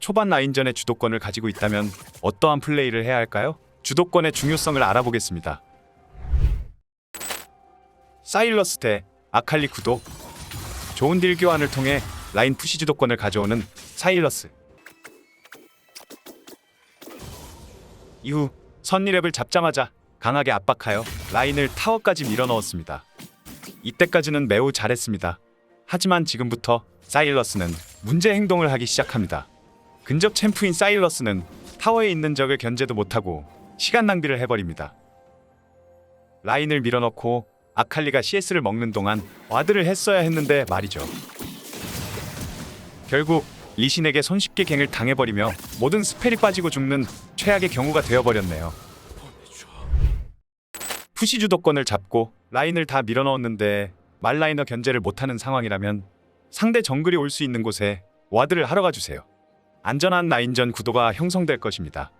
초반 라인전의 주도권을 가지고 있다면 어떠한 플레이를 해야 할까요? 주도권의 중요성을 알아보겠습니다. 사일러스 대 아칼리 구도 좋은 딜 교환을 통해 라인 푸시 주도권을 가져오는 사일러스 이후 선리랩을 잡자마자 강하게 압박하여 라인을 타워까지 밀어넣었습니다. 이때까지는 매우 잘했습니다. 하지만 지금부터 사일러스는 문제 행동을 하기 시작합니다. 근접 챔프인 사일러스는 타워에 있는 적을 견제도 못하고 시간 낭비를 해버립니다. 라인을 밀어넣고 아칼리가 CS를 먹는 동안 와드를 했어야 했는데 말이죠. 결국 리신에게 손쉽게 갱을 당해버리며 모든 스펠이 빠지고 죽는 최악의 경우가 되어버렸네요. 푸시 주도권을 잡고 라인을 다 밀어넣었는데 말라이너 견제를 못하는 상황이라면 상대 정글이 올 수 있는 곳에 와드를 하러 가주세요. 안전한 라인전 구도가 형성될 것입니다.